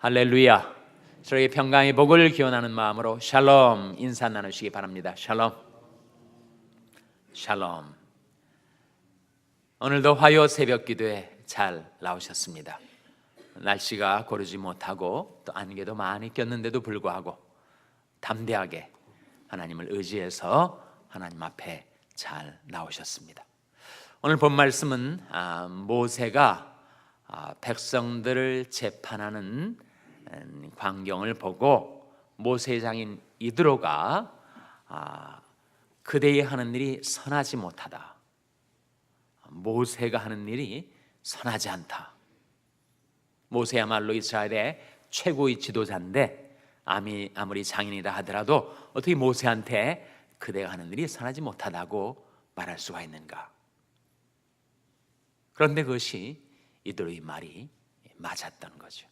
할렐루야. 저에게 평강의 복을 기원하는 마음으로 샬롬 인사 나누시기 바랍니다. 샬롬. 샬롬. 오늘도 화요 새벽 기도에 잘 나오셨습니다. 날씨가 고르지 못하고 또 안개도 많이 꼈는데도 불구하고 담대하게 하나님을 의지해서 하나님 앞에 잘 나오셨습니다. 오늘 본 말씀은 아, 모세가 아, 백성들을 재판하는 음, 광경을 보고 모세 장인 이드로가 아, 그대의 하는 일이 선하지 못하다. 모세가 하는 일이 선하지 않다. 모세야말로 이스라엘의 최고의 지도자인데 아미, 아무리 장인이라 하더라도 어떻게 모세한테 그대가 하는 일이 선하지 못하다고 말할 수가 있는가? 그런데 그것이 이들의 말이 맞았던 거죠.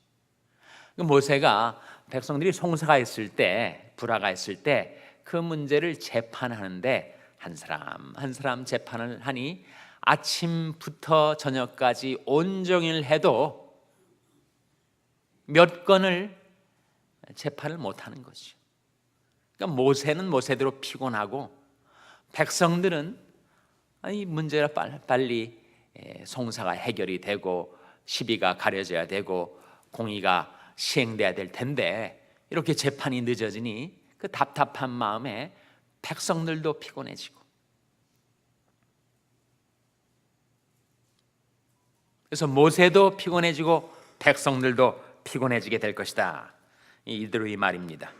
그 모세가 백성들이 송사가 있을 때, 불화가 있을 때 그 문제를 재판하는데 한 사람 한 사람 재판을 하니 아침부터 저녁까지 온종일 해도 몇 건을 재판을 못 하는 거죠. 그러니까 모세는 모세대로 피곤하고 백성들은 이 문제가 빨리 송사가 해결이 되고 시비가 가려져야 되고 공의가 시행돼야 될 텐데 이렇게 재판이 늦어지니 그 답답한 마음에 백성들도 피곤해지고 그래서 모세도 피곤해지고 백성들도 피곤해지게 될 것이다. 이대로의 말입니다.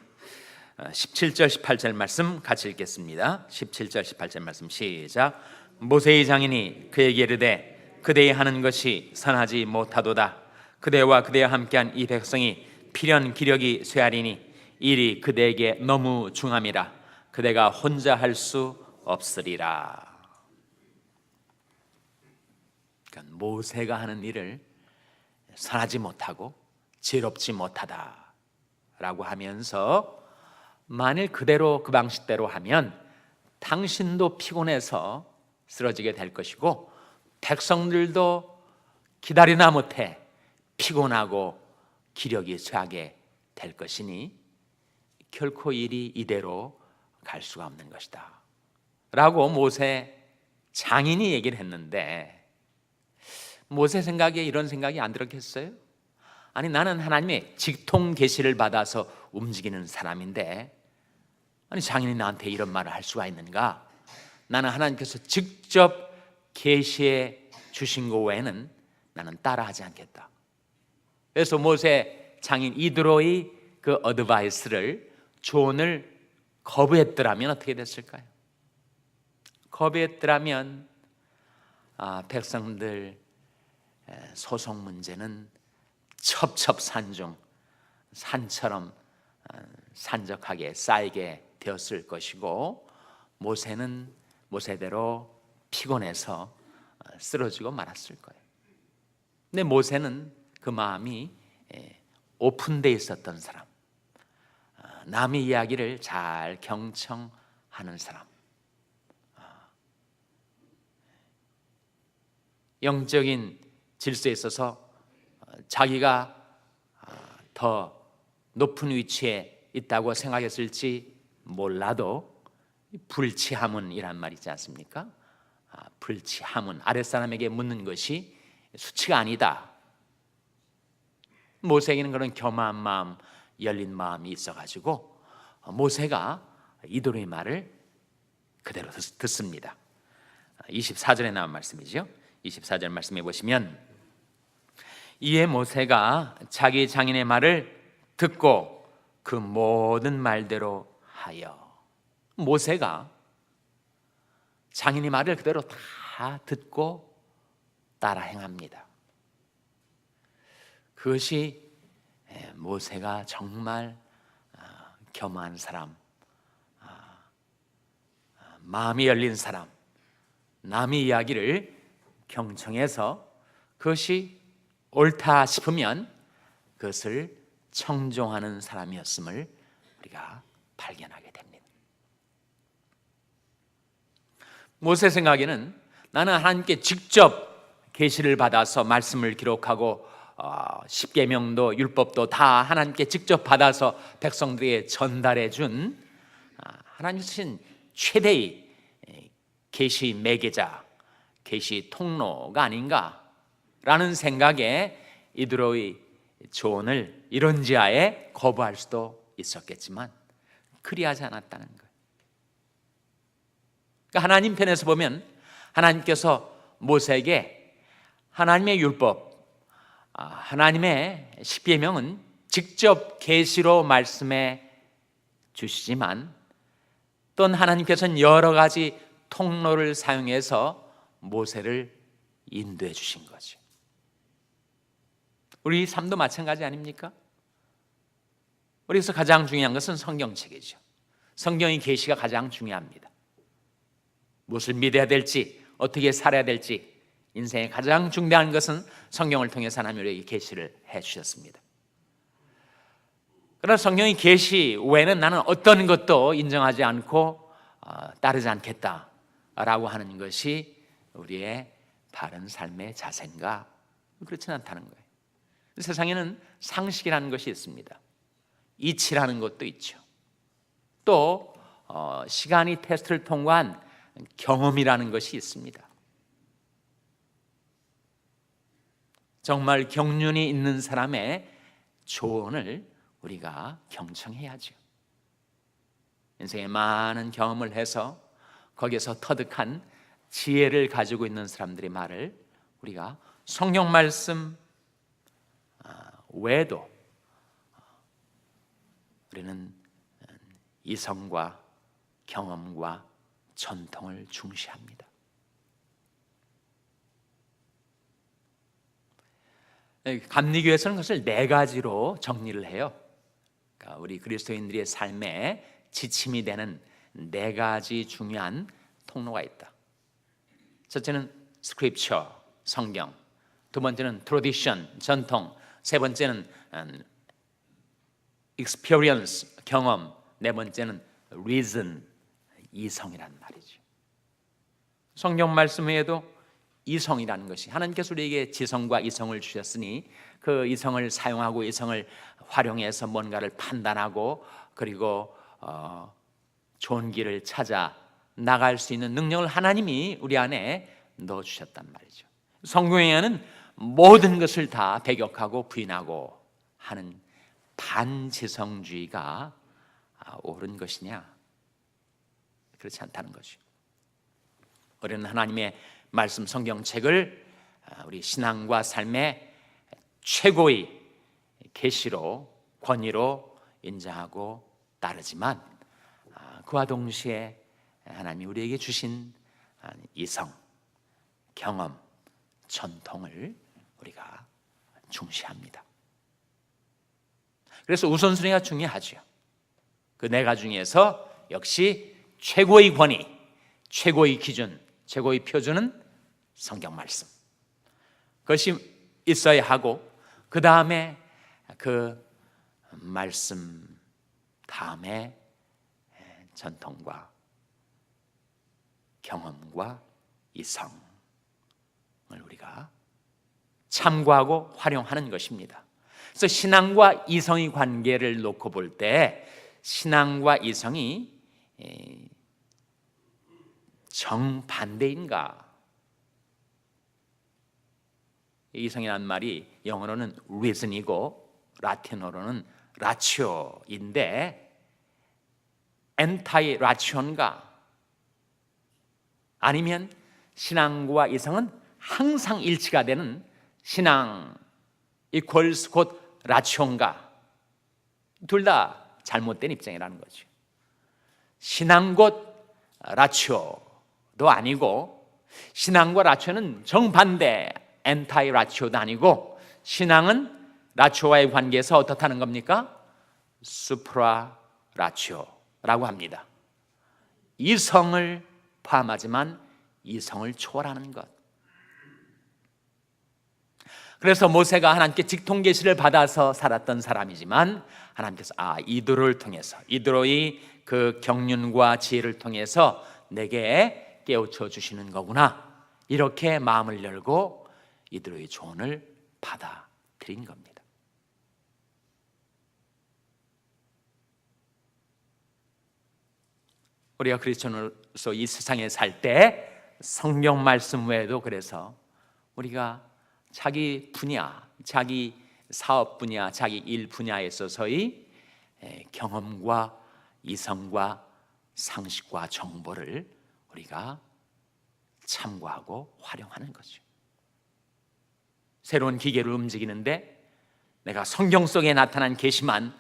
17절 18절 말씀 같이 읽겠습니다. 17절 18절 말씀 시작. 모세의 장인이 그에게 이르되 그대의 하는 것이 선하지 못하도다. 그대와 그대와 함께한 이 백성이 필연 기력이 쇠하리니 일이 그대에게 너무 중함이라 그대가 혼자 할 수 없으리라. 그러니까 모세가 하는 일을 선하지 못하고 지롭지 못하다라고 하면서 만일 그대로 그 방식대로 하면 당신도 피곤해서 쓰러지게 될 것이고 백성들도 기다리나 못해 피곤하고 기력이 쇠하게 될 것이니 결코 일이 이대로 갈 수가 없는 것이다. 라고 모세 장인이 얘기를 했는데 모세 생각에 이런 생각이 안 들었겠어요? 아니 나는 하나님의 직통 계시를 받아서 움직이는 사람인데 아니 장인이 나한테 이런 말을 할 수가 있는가? 나는 하나님께서 직접 계시해 주신 거 외에는 나는 따라하지 않겠다. 그래서 모세 장인 이드로의 그 어드바이스를 조언을 거부했더라면 어떻게 됐을까요? 거부했더라면 아, 백성들 소송 문제는 첩첩산중 산처럼 아, 산적하게 쌓이게 되었을 것이고 모세는 모세대로 피곤해서 아, 쓰러지고 말았을 거예요. 근데 모세는 그 마음이 오픈돼 있었던 사람. 남의 이야기를 잘 경청하는 사람. 영적인 질서에 있어서 자기가 더 높은 위치에 있다고 생각했을지 몰라도 불치하문이란 말 있지 않습니까? 불치하문 아랫사람에게 묻는 것이 수치가 아니다. 모세에게는 그런 겸한 마음, 열린 마음이 있어가지고 모세가 이도의 말을 그대로 듣습니다. 24절에 나온 말씀이죠. 24절 말씀해 보시면 이에 모세가 자기 장인의 말을 듣고 그 모든 말대로 하여 모세가 장인의 말을 그대로 다 듣고 따라 행합니다. 그것이 예, 모세가 정말 아, 겸한 사람, 아, 아, 마음이 열린 사람, 남의 이야기를 경청해서 그것이 옳다 싶으면 그것을 청종하는 사람이었음을 우리가 발견하게 됩니다. 모세 생각에는 나는 하나님께 직접 계시를 받아서 말씀을 기록하고 어, 십계명도 율법도 다 하나님께 직접 받아서 백성들에게 전달해 준 아, 하나님 주신 최대의 에, 계시 매개자, 계시 통로가 아닌가라는 생각에 이드로의 조언을 이런 지하에 거부할 수도 있었겠지만 그리하지 않았다는 거예요. 그러니까 하나님 편에서 보면 하나님께서 모세에게 하나님의 율법, 아, 하나님의 십계명은 직접 계시로 말씀해 주시지만 또는 하나님께서는 여러 가지 통로를 사용해서 모세를 인도해 주신 거죠. 우리 삶도 마찬가지 아닙니까? 우리에서 가장 중요한 것은 성경책이죠. 성경의 계시가 가장 중요합니다. 무엇을 믿어야 될지, 어떻게 살아야 될지 인생의 가장 중대한 것은 성경을 통해서 하나님 우리에게 계시를 해 주셨습니다. 그러나 성경의 계시 외에는 나는 어떤 것도 인정하지 않고 어, 따르지 않겠다라고 하는 것이 우리의 바른 삶의 자세인가? 그렇지는 않다는 거예요. 세상에는 상식이라는 것이 있습니다. 이치라는 것도 있죠. 또 어, 시간이 테스트를 통과한 경험이라는 것이 있습니다. 정말 경륜이 있는 사람의 조언을 우리가 경청해야죠. 인생에 많은 경험을 해서 거기서 터득한 지혜를 가지고 있는 사람들의 말을 우리가 성경 말씀 아, 외에도 우리는 이성과 경험과 전통을 중시합니다. 감리교에서는 그것을 네 가지로 정리를 해요. 그러니까 우리 그리스도인들의 삶에 지침이 되는 네 가지 중요한 통로가 있다. 첫째는 스크립처, 성경. 두 번째는 트로디션, 전통. 세 번째는 experience, 경험. 네 번째는 reason, 이성이란 말이죠. 성경 말씀 외에도 이성이라는 것이 하나님께서 우리에게 지성과 이성을 주셨으니 그 이성을 사용하고 이성을 활용해서 뭔가를 판단하고 그리고 어, 좋은 길을 찾아 나갈 수 있는 능력을 하나님이 우리 안에 넣어 주셨단 말이죠. 성경에는 모든 것을 다 배격하고 부인하고 하는 반지성주의가 아, 옳은 것이냐? 그렇지 않다는 것이. 우리는 하나님의 말씀 성경책을 아, 우리 신앙과 삶의 최고의 계시로 권위로 인정하고 따르지만 아, 그와 동시에 하나님이 우리에게 주신 이성, 경험, 전통을 우리가 중시합니다. 그래서 우선순위가 중요하죠. 그 네 가지 중에서 역시 최고의 권위, 최고의 기준, 최고의 표준은 성경 말씀. 그것이 있어야 하고 그 다음에 그 말씀 다음에 전통과 경험과 이성을 우리가 참고하고 활용하는 것입니다. 그래서 신앙과 이성의 관계를 놓고 볼 때 신앙과 이성이 정반대인가? 이성이란 말이 영어로는 reason이고 라틴어로는 ratio인데 anti ratio인가? 아니면 신앙과 이성은 항상 일치가 되는 신앙 equals 곧 ratio인가? 둘다 잘못된 입장이라는 거죠. 신앙 곧 라치오도 아니고 신앙과 라치오는 정반대 엔타이 라치오도 아니고 신앙은 라치오와의 관계에서 어떻다는 겁니까? 수프라 라치오라고 합니다. 이성을 포함하지만 이성을 초월하는 것. 그래서 모세가 하나님께 직통 계시를 받아서 살았던 사람이지만 하나님께서 아 이도를 통해서 이도의 그 경륜과 지혜를 통해서 내게 깨우쳐 주시는 거구나. 이렇게 마음을 열고 이도의 조언을 받아 드린 겁니다. 우리가 그리스도로서 이 세상에 살 때 성경 말씀 외에도 그래서 우리가 자기 분야, 자기 사업 분야, 자기 일 분야에 있어서의 에, 경험과 이성과 상식과 정보를 우리가 참고하고 활용하는 거죠. 새로운 기계를 움직이는데 내가 성경 속에 나타난 계시만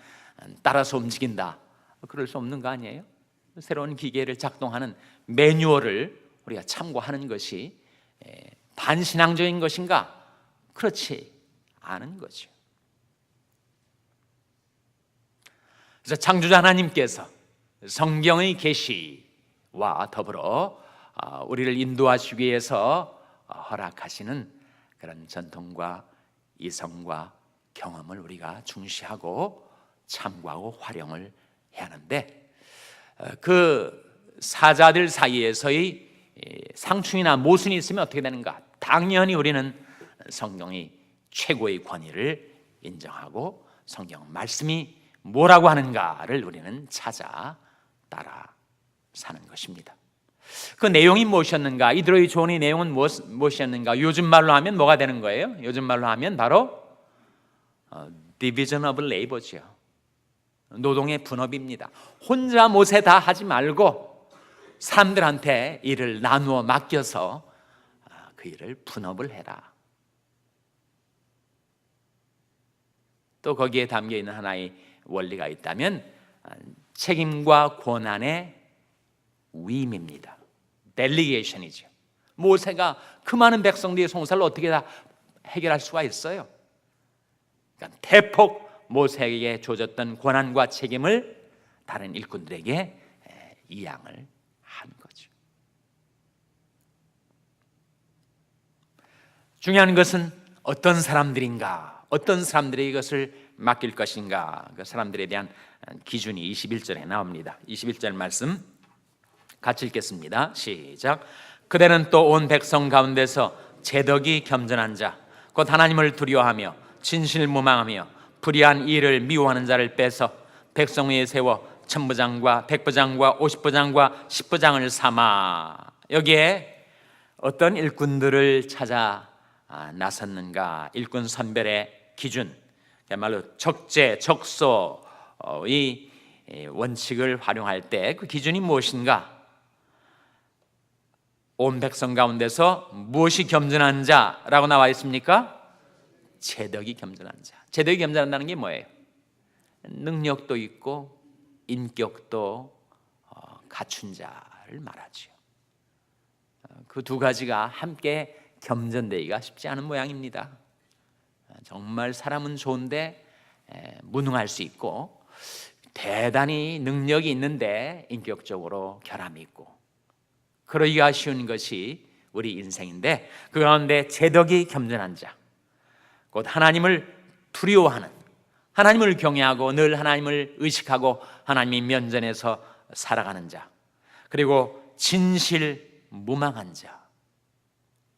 따라서 움직인다. 그럴 수 없는 거 아니에요? 새로운 기계를 작동하는 매뉴얼을 우리가 참고하는 것이 에, 반신앙적인 것인가? 그렇지 않은 거죠. 그래서 창조자 하나님께서 성경의 계시와 더불어 아, 우리를 인도하시기 위해서 허락하시는 그런 전통과 이성과 경험을 우리가 중시하고 참고하고 활용을 해야 하는데 어, 그 사자들 사이에서의 상충이나 모순이 있으면 어떻게 되는가? 당연히 우리는 성경이 최고의 권위를 인정하고 성경 말씀이 뭐라고 하는가를 우리는 찾아 따라 사는 것입니다. 그 내용이 무엇이었는가? 이들의 조언의 내용은 무엇, 무엇이었는가? 요즘 말로 하면 뭐가 되는 거예요? 요즘 말로 하면 바로 어, division of labor죠. 노동의 분업입니다. 혼자 못에 다 하지 말고 사람들한테 일을 나누어 맡겨서 아, 그 일을 분업을 해라. 또 거기에 담겨 있는 하나의 원리가 있다면 아, 책임과 권한의 위임입니다. 델리게이션이죠. 모세가 그 많은 백성들의 송사를 어떻게 다 해결할 수가 있어요? 그러니까 대폭 모세에게 줘졌던 권한과 책임을 다른 일꾼들에게 이양을 한 거죠. 중요한 것은 어떤 사람들인가, 어떤 사람들이 이것을 맡길 것인가, 그 사람들에 대한 기준이 21절에 나옵니다. 21절 말씀 같이 읽겠습니다. 시작. 그대는 또 온 백성 가운데서 제덕이 겸전한 자, 곧 하나님을 두려워하며 진실무망하며 불의한 일을 미워하는 자를 빼서 백성 위에 세워 천부장과 백부장과 오십부장과 십부장을 삼아 여기에 어떤 일꾼들을 찾아 아, 나섰는가 일꾼 선별의 기준 그야말로 적재 적소의 원칙을 활용할 때 그 기준이 무엇인가 온 백성 가운데서 무엇이 겸전한 자라고 나와 있습니까? 제덕이 겸전한 자. 제덕이 겸전한다는 게 뭐예요? 능력도 있고 인격도 어, 갖춘 자를 말하죠. 그두 가지가 함께 겸전되기가 쉽지 않은 모양입니다. 정말 사람은 좋은데 무능할 수 있고 대단히 능력이 있는데 인격적으로 결함이 있고 그러기가 쉬운 것이 우리 인생인데 그 가운데 제덕이 겸전한 자, 곧 하나님을 두려워하는 하나님을 경외하고 늘 하나님을 의식하고 하나님의 면전에서 살아가는 자, 그리고 진실 무망한 자,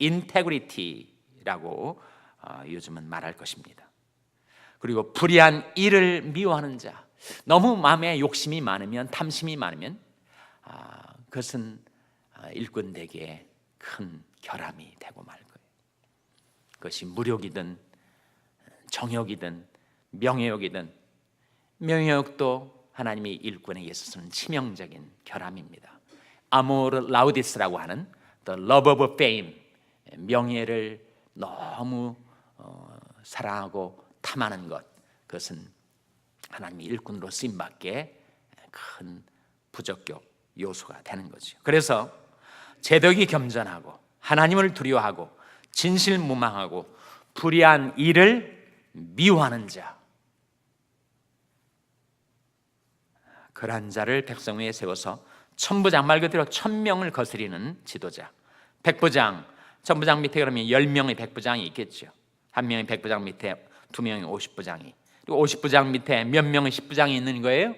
인테그리티라고 어, 요즘은 말할 것입니다. 그리고 불의한 일을 미워하는 자, 너무 마음에 욕심이 많으면 탐심이 많으면 아, 그것은 아, 일꾼에게 큰 결함이 되고 말 거예요. 그것이 무력이든 정욕이든 명예욕이든 명예욕도 하나님의 일꾼에게 있어서는 치명적인 결함입니다. 아모르 라우디스라고 하는 the love of fame 명예를 너무 어, 사랑하고 탐하는 것 그것은 하나님의 일꾼으로 쓰임 밖에 큰 부적격 요소가 되는 거죠. 그래서 제덕이 겸전하고 하나님을 두려워하고 진실 무망하고 불의한 일을 미워하는 자 그러한 자를 백성 위에 세워서 천부장 말 그대로 천명을 거스리는 지도자 백부장 천부장 밑에 그러면 열 명의 백부장이 있겠죠 한 명의 백부장 밑에 두 명의 오십부장이 그리고 오십부장 밑에 몇 명의 십부장이 있는 거예요?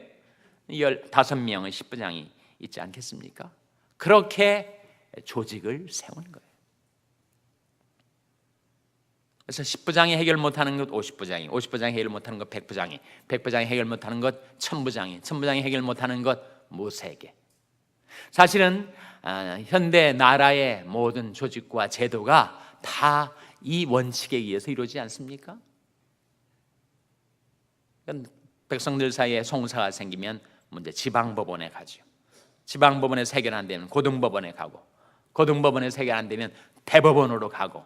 열 다섯 명의 십부장이 있지 않겠습니까? 그렇게 조직을 세우는 거예요. 그래서 10부장이 해결 못하는 것 50부장이, 50부장이 해결 못하는 것 100부장이, 100부장이 해결 못하는 것 1000부장이, 1000부장이 해결 못하는 것 모세에게. 사실은 아, 현대 나라의 모든 조직과 제도가 다 이 원칙에 의해서 이루어지지 않습니까? 백성들 사이에 송사가 생기면 문제 지방법원에 가죠. 지방법원에서 해결 안 되면 고등법원에 가고 고등법원에서 해결 안 되면 대법원으로 가고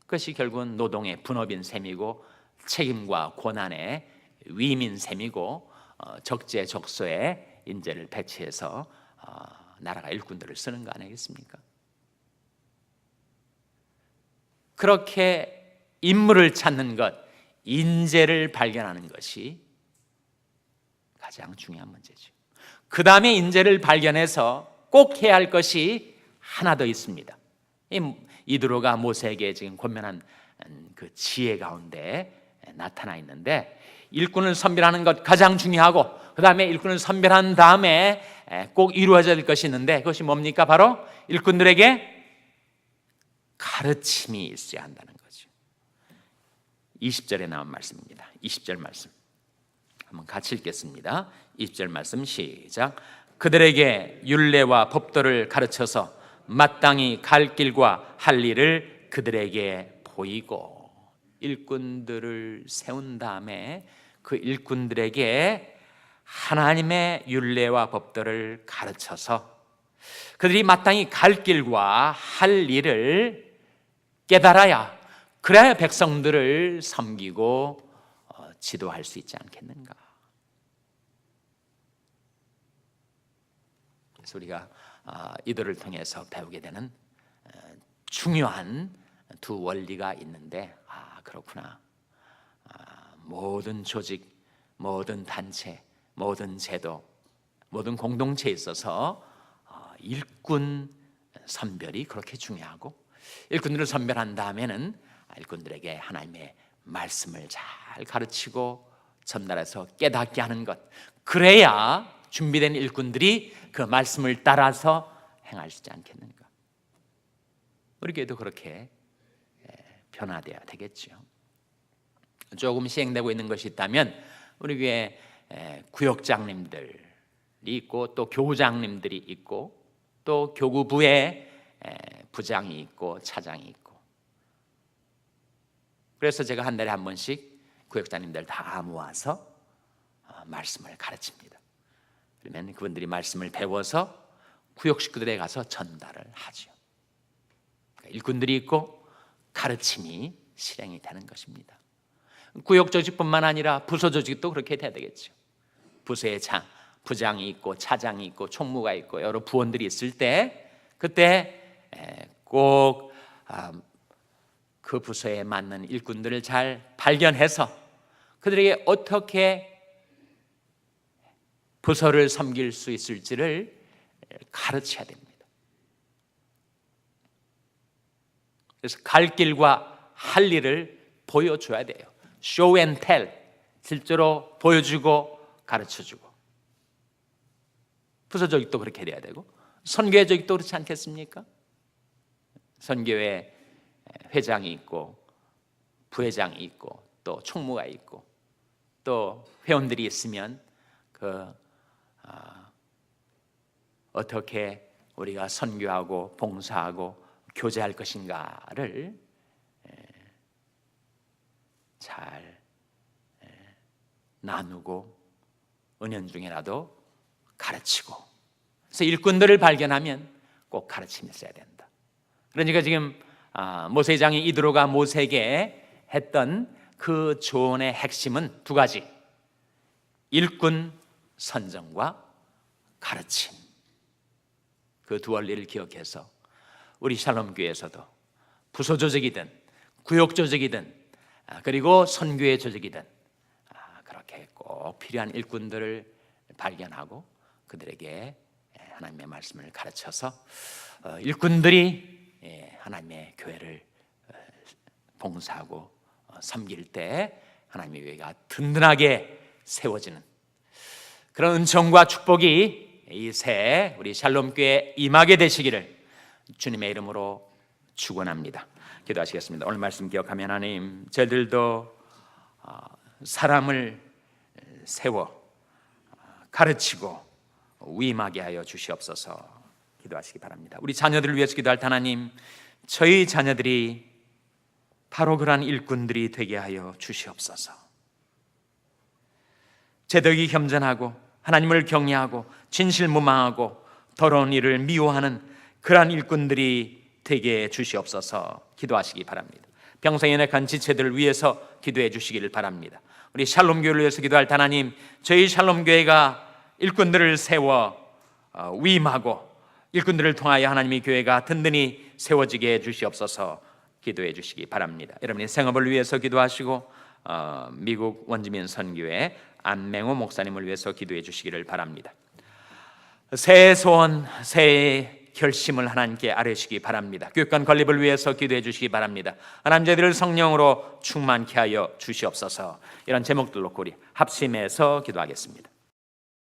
그것이 결국은 노동의 분업인 셈이고 책임과 고난의 위임인 셈이고 어, 적재적소에 인재를 배치해서 어, 나라가 일꾼들을 쓰는 거 아니겠습니까? 그렇게 인물을 찾는 것, 인재를 발견하는 것이 가장 중요한 문제죠. 그 다음에 인재를 발견해서 꼭 해야 할 것이 하나 더 있습니다. 이 이드로가 모세에게 지금 권면한 그 지혜 가운데 나타나 있는데 일꾼을 선별하는 것 가장 중요하고 그 다음에 일꾼을 선별한 다음에 꼭 이루어져야 될 것이 있는데 그것이 뭡니까? 바로 일꾼들에게 가르침이 있어야 한다는 거죠. 20절에 나온 말씀입니다. 20절 말씀. 한번 같이 읽겠습니다. 20절 말씀 시작. 그들에게 율례와 법도를 가르쳐서 마땅히 갈 길과 할 일을 그들에게 보이고 일꾼들을 세운 다음에 그 일꾼들에게 하나님의 율례와 법도를 가르쳐서 그들이 마땅히 갈 길과 할 일을 깨달아야 그래야 백성들을 섬기고 어, 지도할 수 있지 않겠는가? 그래서 우리가 아, 이들을 통해서 배우게 되는 어, 중요한 두 원리가 있는데 아 그렇구나. 아, 모든 조직, 모든 단체, 모든 제도, 모든 공동체에 있어서 어, 일꾼 선별이 그렇게 중요하고 일꾼들을 선별한 다음에는 일꾼들에게 하나님의 말씀을 잘 가르치고 전달해서 깨닫게 하는 것. 그래야 준비된 일꾼들이 그 말씀을 따라서 있지 않겠는가? 우리 교회도 그렇게 변화되어야 되겠죠. 조금 시행되고 있는 것이 있다면 우리 교회 구역장님들이 있고 또 교장님들이 있고 또 교구부에 부장이 있고 차장이 있고 그래서 제가 한 달에 한 번씩 구역장님들 다 모아서 어, 말씀을 가르칩니다. 그러면 그분들이 말씀을 배워서 구역 식구들에 가서 전달을 하죠. 그러니까 일꾼들이 있고 가르침이 실행이 되는 것입니다. 구역 조직뿐만 아니라 부서 조직도 그렇게 돼야 되겠죠. 부서의 장, 부장이 있고 차장이 있고 총무가 있고 여러 부원들이 있을 때 그때 꼭그 아, 부서에 맞는 일꾼들을 잘 발견해서 그들에게 어떻게 부서를 섬길 수 있을지를 가르쳐야 됩니다. 그래서 갈 길과 할 일을 보여줘야 돼요. show and tell. 실제로 보여주고 가르쳐주고. 부서적도 그렇게 돼야 되고 선교회적도 그렇지 않겠습니까? 선교회 회장이 있고 부회장이 있고 또 총무가 있고 또 회원들이 있으면 그 어, 떻게 우리가 선교하고 봉사하고 교제할 것인가를 잘 나누고 은연 중에라도 가르치고 그래서 일꾼들을 발견하면 꼭 가르침이 있어야 된다. 그러니까 지금 아, 모세장이 이드로가 모세에게 했던 그 조언의 핵심은 두 가지. 일꾼 선정과 가르침. 그 두 원리를 기억해서 우리 샬롬 교회에서도 부서 조직이든 구역 조직이든 아, 그리고 선교의 조직이든 아, 그렇게 꼭 필요한 일꾼들을 발견하고 그들에게 하나님의 말씀을 가르쳐서 어, 일꾼들이 예, 하나님의 교회를 어, 봉사하고 어, 섬길 때 하나님의 교회가 든든하게 세워지는 그런 은총과 축복이 이새 우리 샬롬 교회 임하게 되시기를 주님의 이름으로 축원합니다. 기도하시겠습니다. 오늘 말씀 기억하면 하나님, 저희들도 어, 사람을 세워 가르치고 위임하게 하여 주시옵소서. 기도하시기 바랍니다. 우리 자녀들을 위해서 기도할 때 하나님, 저희 자녀들이 바로 그러한 일꾼들이 되게 하여 주시옵소서. 제덕이 겸전하고 하나님을 경외하고 진실 무망하고 더러운 일을 미워하는 그러한 일꾼들이 되게 해 주시옵소서. 기도하시기 바랍니다. 평생에 내간 지체들을 위해서 기도해 주시기를 바랍니다. 우리 샬롬 교회를 위해서 기도할 때 하나님, 저희 샬롬 교회가 일꾼들을 세워 어, 위임하고 일꾼들을 통하여 하나님의 교회가 든든히 세워지게 해 주시옵소서. 기도해 주시기 바랍니다. 여러분의 생업을 위해서 기도하시고 어, 미국 원주민 선교회 안맹호 목사님을 위해서 기도해 주시기를 바랍니다. 새해 소원, 새해 결심을 하나님께 아뢰시기 바랍니다. 교육관 건립을 위해서 기도해 주시기 바랍니다. 하나님 저희들을 성령으로 충만케 하여 주시옵소서. 이런 제목들 놓고 우리 합심해서 기도하겠습니다.